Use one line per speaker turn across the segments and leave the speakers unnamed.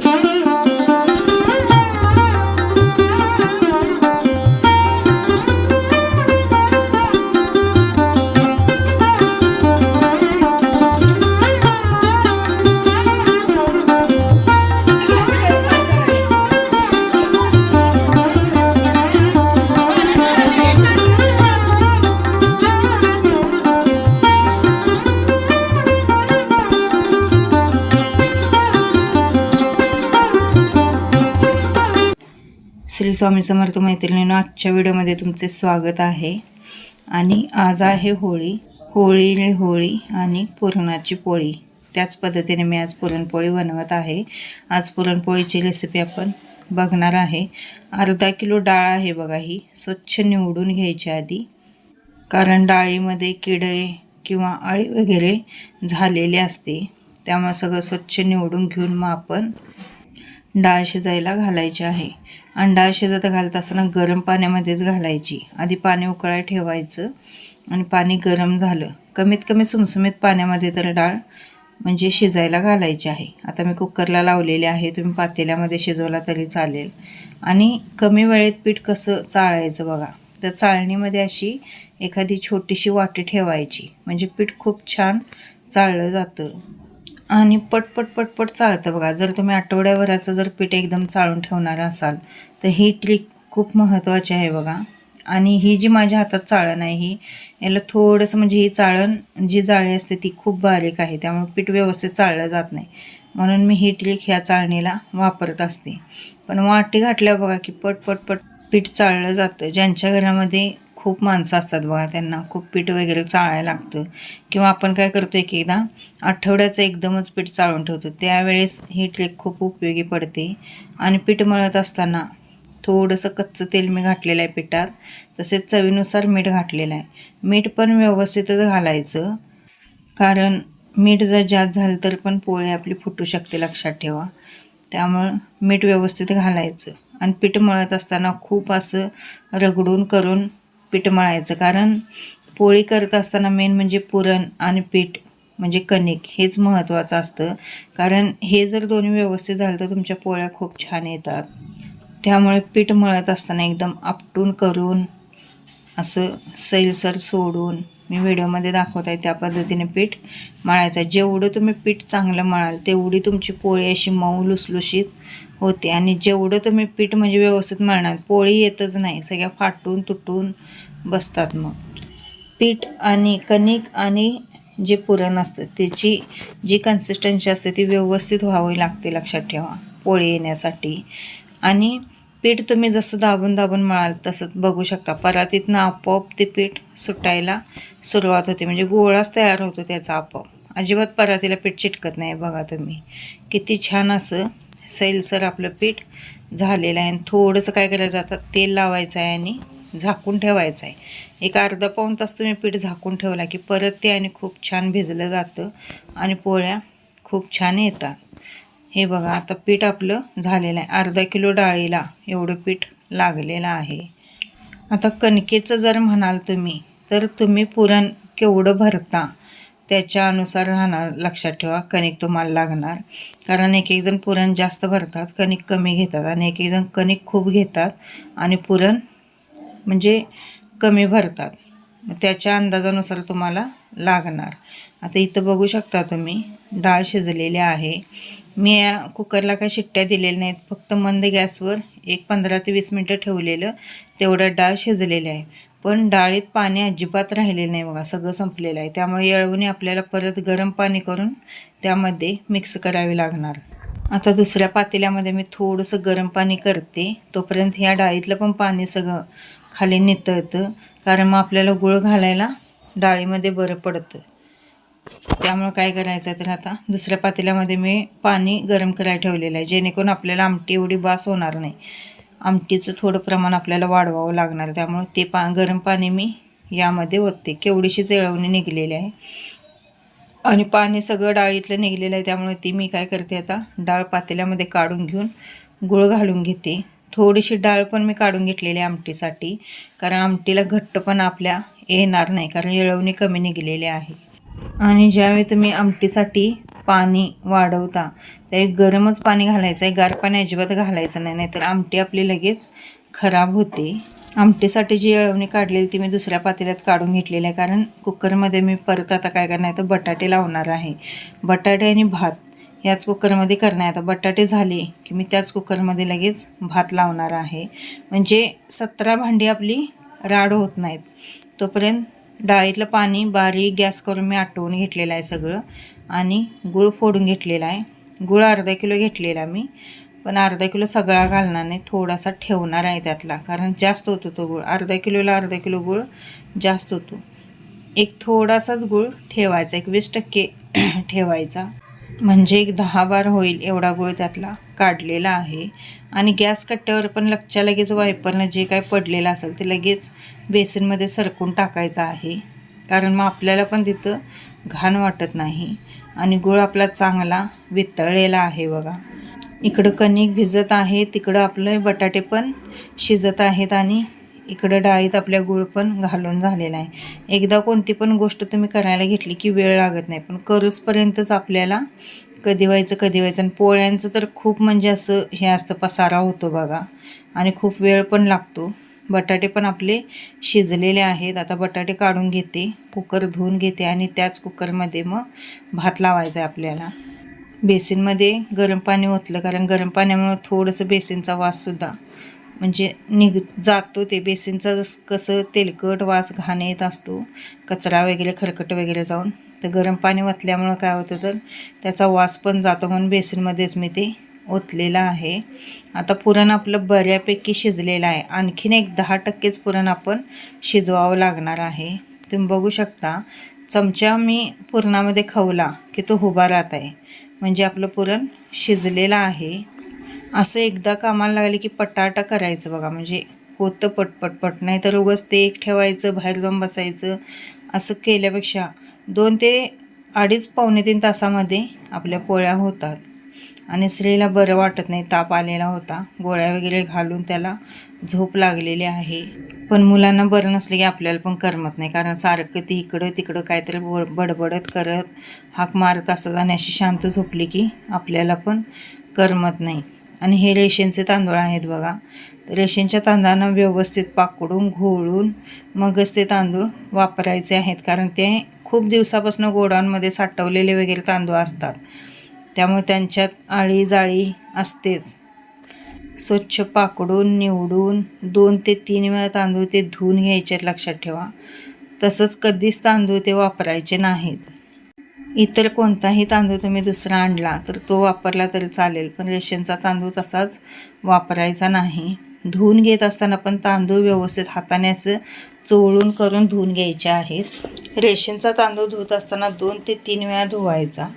Thank you. Swami Samarth मैत्रिणीनं आजच्या व्हिडिओमध्ये तुमचे स्वागत आहे. आणि आज आहे होळी. होळी होळी आणि पुरणाची पोळी. त्याच पद्धतीने मी आज पुरणपोळी बनवत आहे. आज पुरणपोळीची रेसिपी आपण बघणार आहे. अर्धा किलो डाळ आहे बघा ही. स्वच्छ निवडून घ्यायची आधी. कारण डाळीमध्ये किडे किंवा अळी वगैरे झालेले असते त्यामुळे सगळं स्वच्छ निवडून घेऊन मग आपण डाळ शिजायला घालायची आहे. अंडा शिजत घालत असताना गरम पाण्यामध्येच घालायची. आधी पाणी उकळायला ठेवायचं आणि पाणी गरम झालं. कमीत कमी सुमसुमीत पाण्यामध्ये तर डाळ म्हणजे शिजायला घालायची आहे. आता मी कुकरला लावलेले आहे. तुम्ही पातेल्यामध्ये शिजवला तरी चालेल. आणि कमी वेळेत पीठ कसं चाळायचं बघा. तर चाळणीमध्ये अशी एखादी छोटीशी वाटी ठेवायची. म्हणजे पीठ खूप छान चाळलं जातं. आणि पटपट पटपट चालतं बघा. जर तुम्ही आठवड्याभराचं जर पीठ एकदम चाळून ठेवणार असाल तर ही ट्रिक खूप महत्त्वाची आहे बघा. आणि ही जी माझ्या हातात चाळण आहे ही याला थोडंसं म्हणजे ही चाळण जी जाळी असते ती खूप बारीक आहे. त्यामुळे पीठ व्यवस्थित चाळलं जात नाही. म्हणून मी ही ट्रिक ह्या चाळणीला वापरत असते. पण वाटी घातल्या बघा की पट पट पीठ चाळलं जातं. ज्यांच्या घरामध्ये खूप माणसं असतात बघा त्यांना खूप पीठ वगैरे चाळायला लागतं. किंवा आपण काय करतो एक एकदा आठवड्याचं एकदमच पीठ चाळून ठेवतो. त्यावेळेस ही ट्रिक खूप उपयोगी पडते. आणि पीठ मळत असताना थोडंसं कच्चं तेल मी घातलेलं आहे पिठात. तसेच चवीनुसार मीठ घातलेलं आहे. मीठ पण व्यवस्थितच घालायचं. कारण मीठ जर जास्त झालं तर पण पोळी आपली फुटू शकते लक्षात ठेवा. त्यामुळं मीठ व्यवस्थित घालायचं. आणि पीठ मळत असताना खूप असं रगडून करून पीठ मळायचं. कारण पोळी करत असताना मेन म्हणजे पुरण आणि पीठ म्हणजे कणिक हेच महत्त्वाचं असतं. कारण हे जर दोन्ही व्यवस्थित झालं तर तुमच्या पोळ्या खूप छान येतात. त्यामुळे पीठ मळत असताना एकदम आपटून करून असं सैलसर सोडून मी व्हिडिओमध्ये दाखवत आहे त्या पद्धतीने पीठ मळायचं. आहे जेवढं तुम्ही पीठ चांगलं मळाल तेवढी तुमची पोळी अशी मऊ लुसलुशीत होते. आणि जेवढं तुम्ही पीठ म्हणजे व्यवस्थित मळणार पोळी येतच नाही. सगळ्या फाटून तुटून बसतात मग. पीठ आणि कणिक आणि जे पुरण असतं त्याची जी कन्सिस्टन्सी असते ती व्यवस्थित व्हावी लागते लक्षात ठेवा. पोळी येण्यासाठी. आणि पीठ तुम्ही जसं दाबून दाबून मळाल तसं बघू शकता. परातीतनं आपोआप ते पीठ सुटायला सुरुवात होते. म्हणजे गोळाच तयार होतो त्याचा आपोआप. अजिबात परातीला पीठ चिटकत नाही बघा तुम्ही. किती छान असं सैलसर आपलं पीठ झालेलं आहे. आणि थोडंसं काय करायचं आता तेल लावायचं आहे आणि झाकून ठेवायचं आहे. एक अर्धा पाऊण तास तुम्ही पीठ झाकून ठेवला की परत ते आणि खूप छान भिजलं जातं आणि पोळ्या खूप छान येतात. हे बघा आता पीठ आपलं झालेलं आहे. अर्धा किलो डाळीला एवढं पीठ लागलेलं आहे. आता कणकेचं जर म्हणाल तुम्ही तर तुम्ही पुरण केवढं भरता? त्याच्यानुसार राहणार लक्षात ठेवा कणिक तुम्हाला लागणार. कारण एक एक जण पुरण जास्त भरतात कणिक कमी घेतात आणि एक एक जण कणिक खूप घेतात आणि पुरण म्हणजे कमी भरतात. त्याच्या अंदाजानुसार तुम्हाला लागणार. आता इथं बघू शकता तुम्ही डाळ शिजलेली आहे. मी या कुकरला काही शिट्ट्या दिलेल्या नाहीत फक्त मंद गॅसवर एक पंधरा ते वीस मिनटं ठेवलेलं तेवढं डाळ शिजलेली आहे. पण डाळीत पाणी अजिबात राहिलेलं नाही बघा सगळं संपलेलं आहे. त्यामुळे येळवणी आपल्याला परत गरम पाणी करून त्यामध्ये मिक्स करावी लागणार. आता दुसऱ्या पातेल्यामध्ये मी थोडंसं गरम पाणी करते. तोपर्यंत ह्या डाळीतलं पण पाणी सगळं खाली नितळतं. कारण मग आपल्याला गुळ घालायला डाळीमध्ये बरं पडतं. त्यामुळं काय करायचं आहे तर आता दुसऱ्या पातेल्यामध्ये मी पाणी गरम करायला ठेवलेलं आहे. जेणेकरून आपल्याला आमटी एवढी बास होणार नाही. आमटीचं थोडं प्रमाण आपल्याला वाढवावं लागणार त्यामुळे ते पा गरम पाणी मी यामध्ये ओतते. केवढीशी जळवणी निघलेली आहे. आणि पाणी सगळं डाळीतलं निघलेलं आहे त्यामुळे ती मी काय करते आता डाळ पातेल्यामध्ये काढून घेऊन गुळ घालून घेते. थोडीशी डाळ पण मी काढून घेतलेली आहे आमटीसाठी कारण आमटीला घट्ट पण आपल्या येणार नाही कारण येळवणी कमी निघलेली आहे. आणि ज्यावेळी तुम्ही आमटीसाठी पाणी वाढवता. ते गरमच पाणी घालायचं आहे गार पाणी अजिबात घालायचं नाही नाहीतर आमटी आपली लगेच खराब होते. आमटीसाठी जी अळवणी काढलेली ती मी दुसऱ्या पातेल्यात काढून घेतलेली आहे कारण कुकरमध्ये मी परत आता काय करणार आहे तर बटाटे लावणार आहे. बटाटे आणि भात याच कुकरमध्ये करणार आहे. आता बटाटे झाले की मी त्याच कुकरमध्ये लगेच भात लावणार आहे. म्हणजे सतरा भांडी आपली राड होत नाहीत. तोपर्यंत डाळीतलं पाणी बारीक गॅस करून मी आटवून घेतलेलं आहे सगळं. आणि गूळ फोडून घेतलेला आहे. गूळ अर्धा किलो घेतलेला मी पण अर्धा किलो सगळा घालणार नाही थोडासा ठेवणार आहे त्यातला कारण जास्त होतो तो गूळ. अर्धा किलोला अर्धा किलो गूळ जास्त होतो. एक थोडासाच गूळ ठेवायचा एक वीस टक्के ठेवायचा. म्हणजे एक दहा बार होईल एवढा गूळ त्यातला काढलेला आहे. आणि गॅस कट्ट्यावर पण लगच्या लगेच वायपरनं जे काय पडलेलं असेल ते लगेच बेसिनमध्ये सरकून टाकायचं आहे. कारण मग आपल्याला पण तिथं घाण वाटत नाही. आणि गूळ आपला चांगला वितळलेला आहे बघा. इकडं कणिक भिजत आहे तिकडं आपले बटाटे पण शिजत आहेत आणि इकडं डाळीत आपल्या गूळ पण घालून झालेला आहे. एकदा कोणती पण गोष्ट तुम्ही करायला घेतली की वेळ लागत नाही पण करूसपर्यंतच आपल्याला कधी व्हायचं कधी व्हायचं. आणि पोळ्यांचं तर खूप म्हणजे असं हे असतं पसारा होतो बघा. आणि खूप वेळ पण लागतो. बटाटे पण आपले शिजलेले आहेत. आता बटाटे काढून घेते कुकर धुवून घेते आणि त्याच कुकरमध्ये मग भात लावायचा आहे आपल्याला. बेसिनमध्ये गरम पाणी ओतलं कारण गरम पाण्यामुळं थोडंसं बेसिनचा वाससुद्धा म्हणजे निघ जातो ते. बेसिनचा जस कसं तेलकट वास घाण येत असतो कचरा वगैरे खरकट वगैरे जाऊन. तर गरम पाणी ओतल्यामुळं काय होतं तर त्याचा वास पण जातो म्हणून बेसिनमध्येच मी ते ओतलेलं आहे. आता पुरण आपलं बऱ्यापैकी शिजलेलं आहे. आणखीन एक दहा टक्केच पुरण आपण शिजवावं लागणार आहे. तुम्ही बघू शकता चमचा मी पुरणामध्ये खवला की तो उभा राहत आहे. म्हणजे आपलं पुरण शिजलेलं आहे. असं एकदा कामाला लागले की पटाटा करायचं बघा. म्हणजे होतं पटपट पट नाही तर उगाच ते एक ठेवायचं बाहेर जाऊन बसायचं असं केल्यापेक्षा दोन ते अडीच पावणे तीन तासामध्ये आपल्या पोळ्या होतात. आणि स्त्रीला बरं वाटत नाही ताप आलेला होता. गोळ्या वगैरे घालून त्याला झोप लागलेली आहे. पण मुलांना बरं नसलं की आपल्याला पण करमत नाही कारण सारखं ती इकडं तिकडं काहीतरी बडबडत करत हाक मारत असतात आणि अशी शांत झोपली की आपल्याला पण करमत नाही. आणि हे रेशनचे तांदूळ आहेत बघा. रेशनच्या तांदळांना व्यवस्थित पाकडून घोळून मगच ते तांदूळ वापरायचे आहेत कारण ते खूप दिवसापासून गोडाऊनमध्ये साठवलेले वगैरे तांदूळ असतात. त्यामुळे त्यांच्यात आळी जाळी असतेच. स्वच्छ पाकडून निवडून दोन ते तीन वेळा तांदूळ ते धुवून घ्यायचे लक्षात ठेवा. तसंच कधीच तांदूळ ते वापरायचे नाहीत. इतर कोणताही तांदूळ तुम्ही दुसरा आणला तर तो वापरला तरी चालेल पण रेशनचा तांदूळ तसाच वापरायचा नाही. धुवून घेत असताना पण तांदूळ व्यवस्थित हाताने असं चोळून करून धुवून घ्यायचे आहेत. रेशनचा तांदूळ धुवत असताना दोन ते तीन वेळा धुवायचा.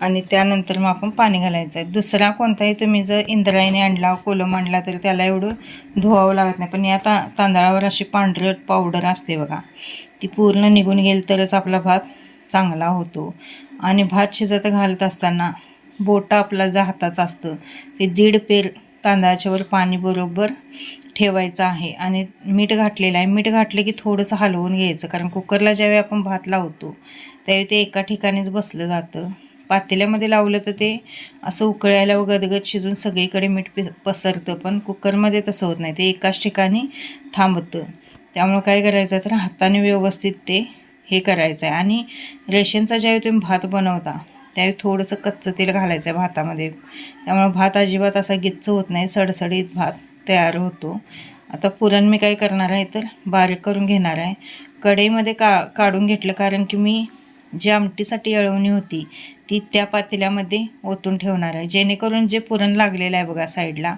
आणि त्यानंतर मग आपण पाणी घालायचं आहे. दुसरा कोणताही तुम्ही जर इंद्रायणी आणला कोलम आणला तर त्याला एवढं धुवावं लागत नाही. पण या ता तांदळावर अशी पांढरट पावडर असते बघा. ती पूर्ण निघून गेली तरच आपला भात चांगला होतो. आणि भात शिजत घालत असताना बोटा आपला जो हाताचं असतं ते दीड पेर तांदळाच्यावर पाणी बरोबर ठेवायचं आहे. आणि मीठ घातलेलं आहे. मीठ घातलं की थोडंसं हलवून घ्यायचं कारण कुकरला ज्यावेळी आपण भात लावतो त्यावेळी ते एका ठिकाणीच बसलं जातं. पातेल्यामध्ये लावलं तर ते असं उकळायला व गदगद शिजून सगळीकडे मीठ पि पसरतं. पण कुकरमध्ये तसं होत नाही. ते एकाच ठिकाणी थांबतं. त्यामुळं काय करायचं तर हाताने व्यवस्थित ते हे करायचं आहे. आणि रेशनचा ज्यावेळी तुम्ही भात बनवता त्यावेळी थोडंसं कच्चं तेल घालायचं आहे भातामध्ये. त्यामुळं भात अजिबात असा गिच्च होत नाही. सडसडीत भात तयार होतो. आता पुरण मी काय करणार आहे तर बारीक करून घेणार आहे. कढईमध्ये का काढून घेतलं. कारण की मी जी आमटीसाठी अळवणी होती ती त्या पातेल्यामध्ये ओतून ठेवणार आहे. जेणेकरून जे पुरण लागलेलं आहे बघा साईडला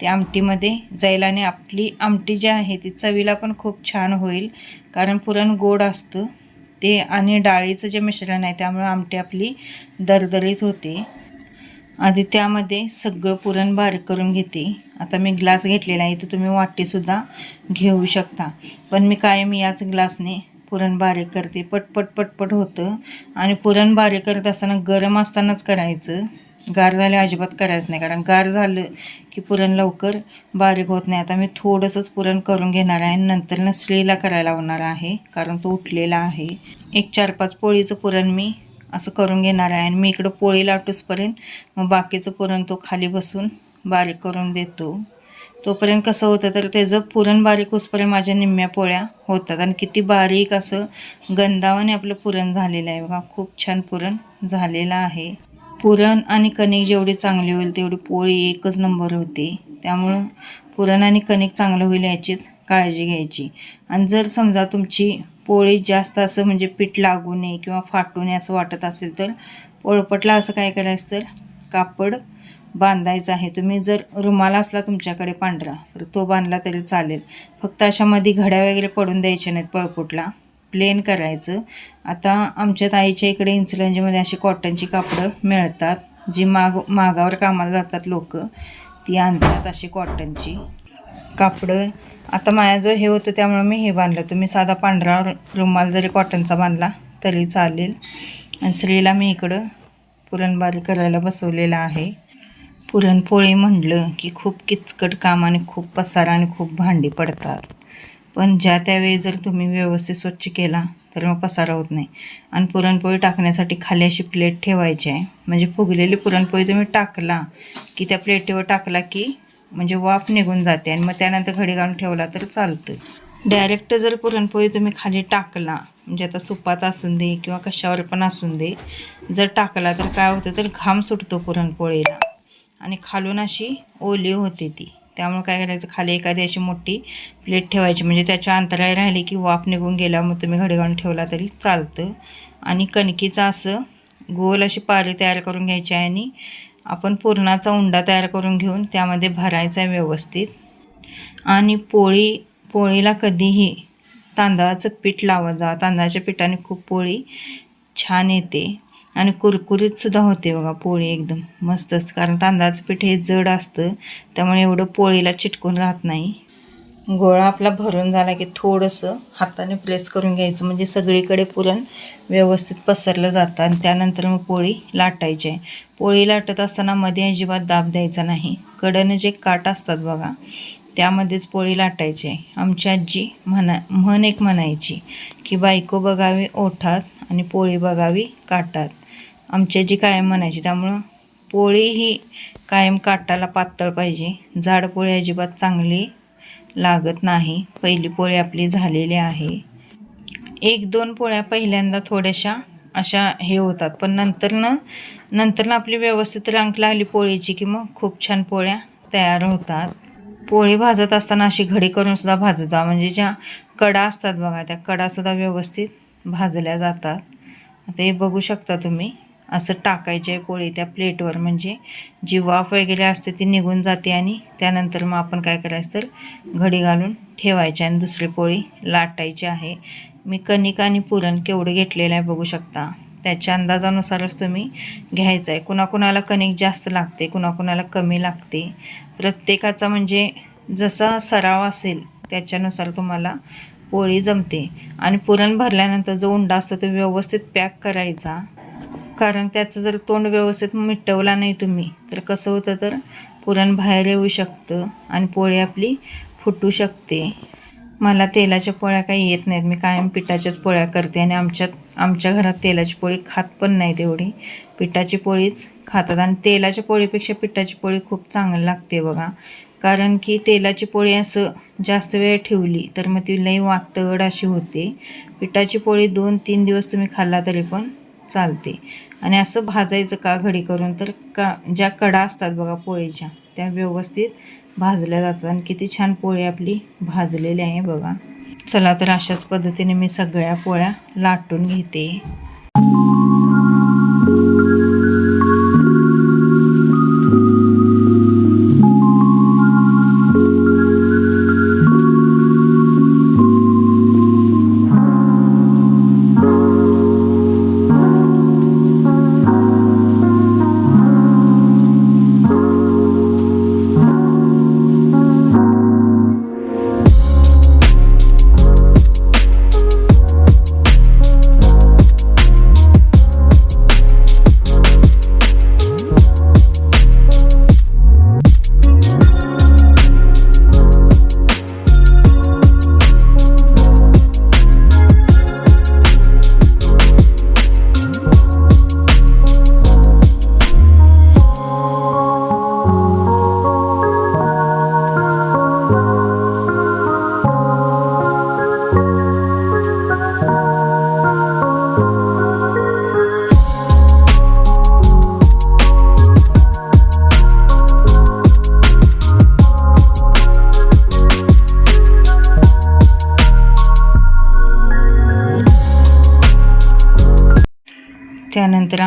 ते आमटीमध्ये जाईल आणि आपली आमटी जी आहे ती चवीला पण खूप छान होईल. कारण पुरण गोड असतं. ते आणि डाळीचं जे मिश्रण आहे त्यामुळे आमटी आपली दरदरीत होते. आधी त्यामध्ये सगळं पुरण बारीक करून घेते. आता मी ग्लास घेतलेला आहे तर तुम्ही वाटीसुद्धा घेऊ शकता. पण मी कायम याच ग्लासने पुरण बारीक करते. पटपट पटपट होतं. आणि पुरण बारीक करत असताना गरम असतानाच करायचं. गार झाले अजिबात करायचं नाही. कारण गार झालं की पुरण लवकर बारीक होत नाही. आता मी थोडंसंच पुरण करून घेणार आहे. आणि नंतर न स्त्रीला करायला लावणार आहे. कारण तो उठलेला आहे. एक चार पाच पोळीचं पुरण मी असं करून घेणार आहे. आणि मी इकडं पोळी लाटूसपर्यंत मग बाकीचं पुरण तो खाली बसून बारीक करून देतो. तोपर्यंत कसं होतं तर त्याचं पुरण बारीक होसपर्यंत माझ्या निम्म्या पोळ्या होतात. आणि किती बारीक असं गंधावाने आपलं पुरण झालेलं आहे बघा. खूप छान पुरण झालेलं आहे. पुरण आणि कणिक जेवढी चांगली होईल तेवढी पोळी एकच नंबर होते. त्यामुळं पुरण आणि कणिक चांगलं होईल याचीच काळजी घ्यायची. आणि जर समजा तुमची पोळी जास्त असं म्हणजे पीठ लागू नये किंवा फाटू नये असं वाटत असेल तर पोळपटला असं काय करायचं तर कापड बांधायचं आहे. तुम्ही जर रुमाल असला तुमच्याकडे पांढरा तर तो बांधला तरी चालेल. फक्त अशामध्ये घड्या वगैरे पडून द्यायच्या नाहीत पळपुटला. प्लेन करायचं. आता आमच्या ताईच्या इकडे इन्सुलंजीमध्ये अशी कॉटनची कापडं मिळतात जी माग मागावर कामाला जातात लोक. ती आणतात अशी कॉटनची कापडं आता माझ्याजवळ हे होतं त्यामुळे मी हे बांधलं. तुम्ही साधा पांढरा रुमाल जरी कॉटनचा बांधला तरी चालेल. आणि स्त्रीला मी इकडं पुरणबारी करायला बसवलेला आहे. पुरणपोळी म्हटलं की खूप किचकट काम आणि खूप पसारा आणि खूप भांडी पडतात. पण ज्या त्यावेळी जर तुम्ही व्यवस्थित स्वच्छ केला तर मग पसारा होत नाही. आणि पुरणपोळी टाकण्यासाठी खाली अशी प्लेट ठेवायची आहे. म्हणजे फुगलेली पुरणपोळी तुम्ही टाकला की त्या प्लेटीवर टाकला की म्हणजे वाफ निघून जाते आणि मग त्यानंतर घडी घालून ठेवला तर चालतं. डायरेक्ट जर पुरणपोळी तुम्ही खाली टाकला म्हणजे आता सुपात असून दे किंवा कशावर पण असून दे जर टाकला तर काय होतं? तर घाम सुटतो पुरणपोळीला. आणि खालून अशी ओली होते ती. त्यामुळे काय करायचं खाली एखादी अशी मोठी प्लेट ठेवायची. म्हणजे त्याच्या अंतराळी राहिली की वाफ निघून गेला मग तुम्ही घडी ठेवला तरी चालतं. आणि कणकीचं असं गोल अशी पारी तयार करून घ्यायची आहे आणि आपण पुरणाचा उंडा तयार करून घेऊन त्यामध्ये भरायचा आहे व्यवस्थित. आणि पोळी पोळीला कधीही तांदळाचं पीठ लावत जा. तांदळाच्या पिठाने खूप पोळी छान येते. आणि कुरकुरीतसुद्धा होते बघा पोळी एकदम. मस्तच कारण तांदळाचं पीठ हे जड असतं. त्यामुळे एवढं पोळीला चिटकून राहत नाही. गोळा आपला भरून झाला की थोडंसं हाताने प्रेस करून घ्यायचं. म्हणजे सगळीकडे पुरण व्यवस्थित पसरलं जातं आणि त्यानंतर मग पोळी लाटायची आहे. पोळी लाटत असताना मध्ये अजिबात दाब द्यायचा नाही. कडनं जे काट असतात बघा त्यामध्येच पोळी लाटायची आहे. आमची आजी म्हणा म्हण एक म्हणायची की बायको बघावी ओठात आणि पोळी बघावी काटात. आमची जी कायम म्हणायची त्यामुळं पोळी ही कायम काटाला पातळ पाहिजे. जाड पोळी अजिबात चांगली लागत नाही. पहिली पोळी आपली झालेली आहे. एक दोन पोळ्या पहिल्यांदा थोड्याशा अशा हे होतात पण नंतर नंतरनं नंतर आपली व्यवस्थित रांक लागली पोळीची की मग खूप छान पोळ्या तयार होतात. पोळी भाजत असताना अशी घडी करूनसुद्धा भाजत जा म्हणजे ज्या कडा असतात बघा त्या कडासुद्धा व्यवस्थित भाजल्या जातात. आता हे बघू शकता तुम्ही. असं टाकायचे आहे पोळी त्या प्लेटवर. म्हणजे जी वाफ वगैरे असते ती निघून जाते आणि त्यानंतर मग आपण काय करायचं तर घडी घालून ठेवायची आणि दुसरी पोळी लाटायची आहे. मी कणिक आणि पुरण केवढं घेतलेलं आहे बघू शकता. त्याच्या अंदाजानुसारच तुम्ही घ्यायचं आहे. कुणाकुणाला कणिक जास्त लागते कुणाकुणाला कमी लागते. प्रत्येकाचा म्हणजे जसा सराव असेल त्याच्यानुसार तुम्हाला पोळी जमते. आणि पुरण भरल्यानंतर जो उंडा असतो तो व्यवस्थित पॅक करायचा. कारण त्याचं जर तोंड व्यवस्थित मिटवला नाही तुम्ही तर कसं होतं तर पुरण बाहेर येऊ शकतं आणि पोळी आपली फुटू शकते. मला तेलाच्या पोळ्या काही येत नाहीत. मी कायम पिठाच्याच पोळ्या करते आणि आमच्यात आमच्या घरात तेलाची पोळी खात पण नाही तेवढी पिठाची पोळीच खातात आणि तेलाच्या पोळीपेक्षा पिठाची पोळी खूप चांगली लागते बघा. कारण की तेलाची पोळी असं जास्त वेळ ठेवली तर मग ती लई वातड अशी होते. पिठाची पोळी दोन तीन दिवस तुम्ही खाल्ला तरी पण चालते. आणि असं भाजायचं का घडी करून? तर का ज्या कडा असतात बघा पोळीच्या त्या व्यवस्थित भाजल्या जातात. आणि किती छान पोळी आपली भाजलेली आहे बघा. चला तर अशाच पद्धतीने मी सगळ्या पोळ्या लाटून घेते.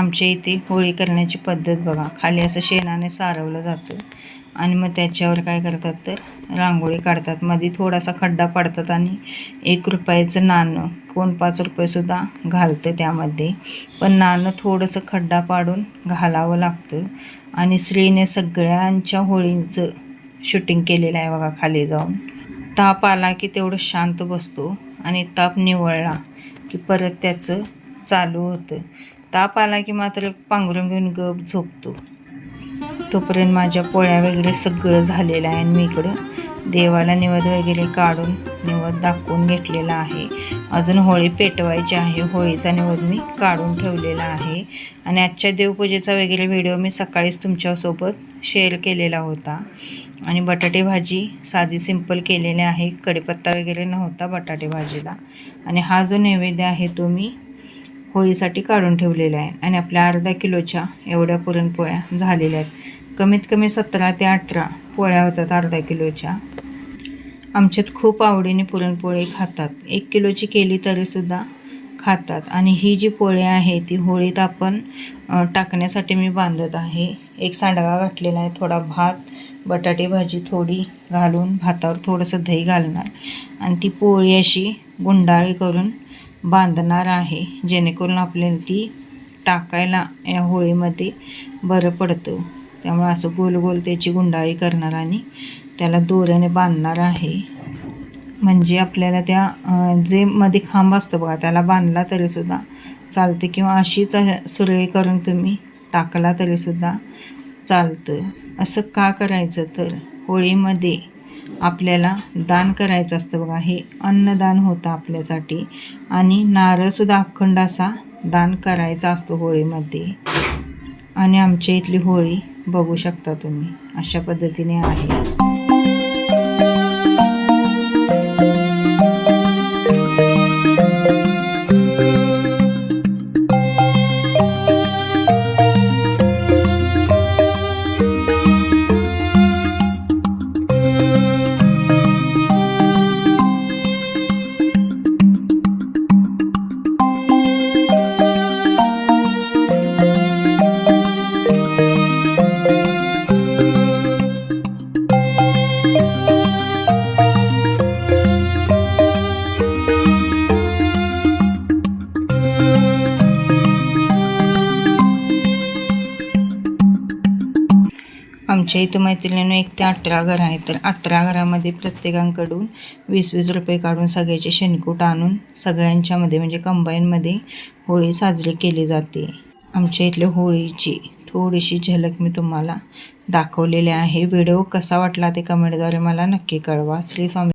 आमच्या इथे होळी करण्याची पद्धत बघा. खाली असं शेणाने सारवलं जातं. आणि मग त्याच्यावर काय करतात तर रांगोळी काढतात. मध्ये थोडासा खड्डा पाडतात आणि एक रुपयाचं नाणं कोण पाच रुपयेसुद्धा घालतं त्यामध्ये. पण नाणं थोडंसं खड्डा पाडून घालावं लागतं. आणि स्त्रीने सगळ्यांच्या होळींचं शूटिंग केलेलं आहे बघा खाली जाऊन. ताप आला की तेवढं शांत बसतो आणि ताप निवळला की परत त्याचं चालू होतं. ताप आला की मात्र पांघरून घेऊन गप झोपतो. तोपर्यंत माझ्या पोळ्या वगैरे सगळं झालेलं आहे आणि मी इकडं देवाला निवद वगैरे काढून निवद दाखवून घेतलेला आहे. अजून होळी पेटवायची आहे. होळीचा निवद मी काढून ठेवलेला आहे. आणि आजच्या देवपूजेचा वगैरे व्हिडिओ मी सकाळीच तुमच्यासोबत शेअर केलेला होता. आणि बटाटे भाजी साधी सिंपल केलेली आहे. कढीपत्ता वगैरे नव्हता बटाटे भाजीला. आणि हा जो नैवेद्य आहे तो मी होळीसाठी काढून ठेवलेल्या आहे. आणि आपल्या अर्धा किलोच्या एवढ्या पुरणपोळ्या झालेल्या आहेत. कमीत कमी सतरा ते अठरा पोळ्या होतात अर्धा किलोच्या. आमच्यात खूप आवडीने पुरणपोळी खातात. एक किलोची केली तरीसुद्धा खातात. आणि ही जी पोळी आहे ती होळीत आपण टाकण्यासाठी मी बांधत आहे. एक सांडगा घातलेला आहे थोडा भात बटाटे भाजी थोडी घालून भातावर थोडंसं दही घालणार. आणि ती पोळी अशी गुंडाळी करून बांधणार आहे. जेणेकरून आपल्याला ती टाकायला या होळीमध्ये बरं पडतं. त्यामुळे असं गोल गोल त्याची गुंडाळी करणार आणि त्याला दोऱ्याने बांधणार आहे. म्हणजे आपल्याला त्या जे मध्ये खांब असतो बघा त्याला बांधला तरीसुद्धा चालते किंवा अशीच सुरळी करून तुम्ही टाकला तरीसुद्धा चालतं. असं का करायचं तर होळीमध्ये आपल्याला दान करायचं असतं बघा. हे अन्नदान होतं आपल्यासाठी. आणि नारळसुद्धा अखंड असा दान करायचा असतो होळीमध्ये. आणि आमच्या इथली होळी बघू शकता तुम्ही. अशा पद्धतीने आहे. आमच्या इथं मैत्रिणीनं एक ते अठरा घर आहेत. तर अठरा घरामध्ये प्रत्येकांकडून वीस वीस रुपये काढून सगळ्याचे शेणकूट आणून सगळ्यांच्यामध्ये म्हणजे कंबाईनमध्ये होळी साजरी केली जाते. आमच्या इथल्या होळीची थोडीशी झलक मी तुम्हाला दाखवलेली आहे. व्हिडिओ कसा वाटला ते कमेंटद्वारे मला नक्की कळवा. श्री स्वामी